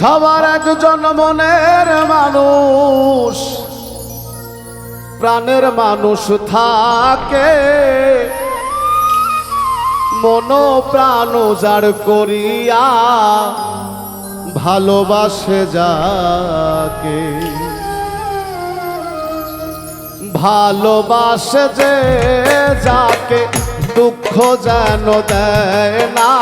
সবার একজন মনের মানুষ, প্রাণের মানুষ থাকে। মন প্রাণ যার করিয়া ভালোবাসে যাকে। ভালোবাসে যে যাকে, দুঃখ যেন দেয় না।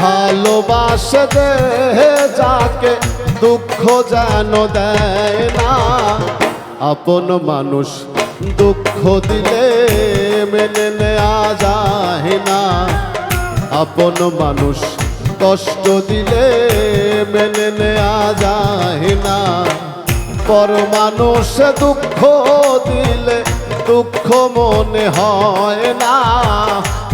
ভালোবাসে যে যাকে দুঃখ যেন দেয় না। আপন মানুষ দুঃখ দিলে মেনে নেয়া যায় না। আপন মানুষ কষ্ট দিলে মেনে নেয়া যায় না। পর মানুষ দুঃখ দিলে দুঃখ মনে হয় না।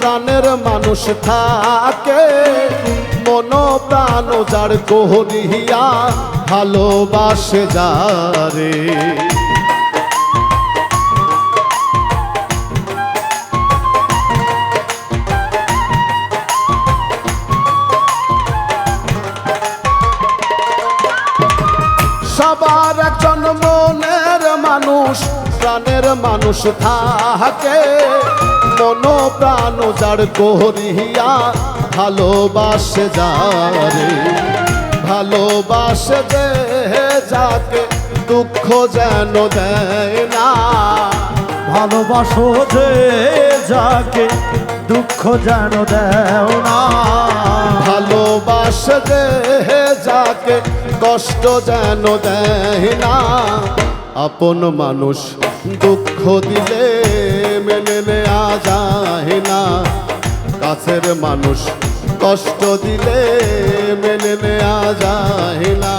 প্রাণের মানুষ থাকে। মন প্রাণ যার কোহরিয়া ভালোবাসে যারে। সবার একজন মনের মানুষ, প্রাণের মানুষ থাকে। মন প্রাণ যার করিয়া ভালোবাসে যারে, ভালোবাসে যে যাকে দুঃখ যেন দেয় না। ভালোবাসো যে যাকে দুঃখ যেন দেও না। ভালোবাসে যে যাকে কষ্ট যেন দেয় না। আপন মানুষ দুঃখ দিলে যায় না। কাছের মানুষ কষ্ট দিলে মেনে নেওয়া যায় না।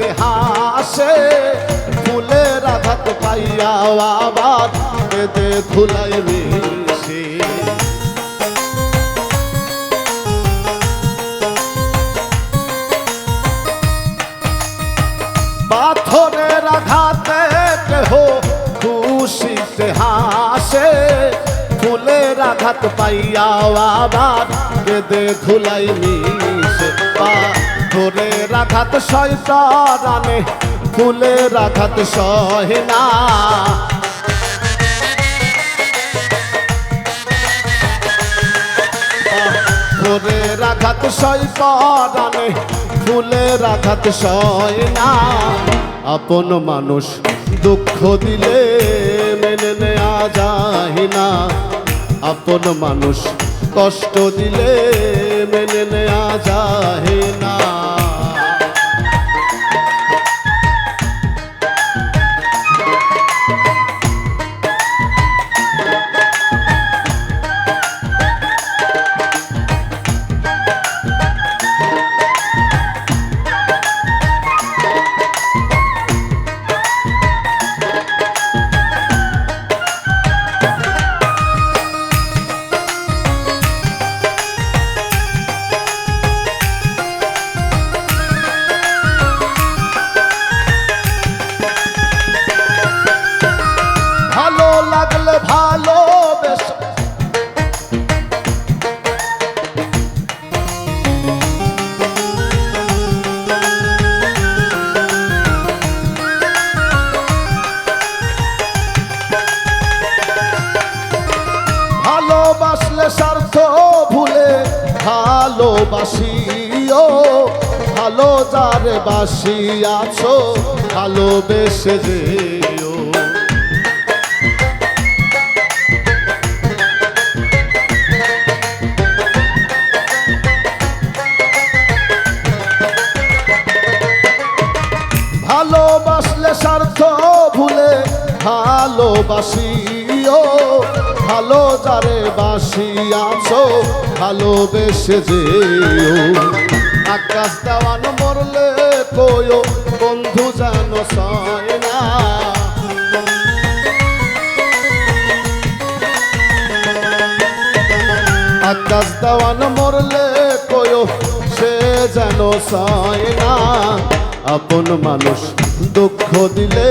খুশিতে হাসে, ফুলের আঘাত পাইয়া আবার বেদে ধুলাই মিশে পাথরের আঘাতে কেহ খুশিতে হাসে, ফুলের আঘাত পাইয়া আবার কেঁদে ধুলাই মিশে। পাথরের আঘাত শয়তানে ফুলের আঘাত সহে না পাথরের আঘাত শয়তানে ফুলের আঘাত সয় না আপন মানুষ দুঃখ দিলে মেনে নেওয়া যায় না। আপন মানুষ কষ্ট দিলে মেনে নেওয়া যায় ভালোবাসিও ভালো যারে বাসি আছো ভালোবেসে যেও। ভালোবাসলে স্বার্থ ভুলে ভালোবাসিও, ভালো যারে বাসি আছো ভালোবেসে যেও। আকাশ দেওয়ান মরলে কয়ো, বন্ধু যেন সয় না। আকাশ দেওয়ান মরলে কয়ো, সে যেন সয় না। আপন মানুষ দুঃখ দিলে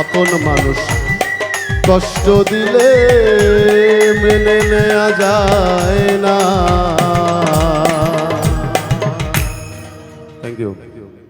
আপন মানুষ। কষ্ট দিলে মেনে নেওয়া যায় না। Thank you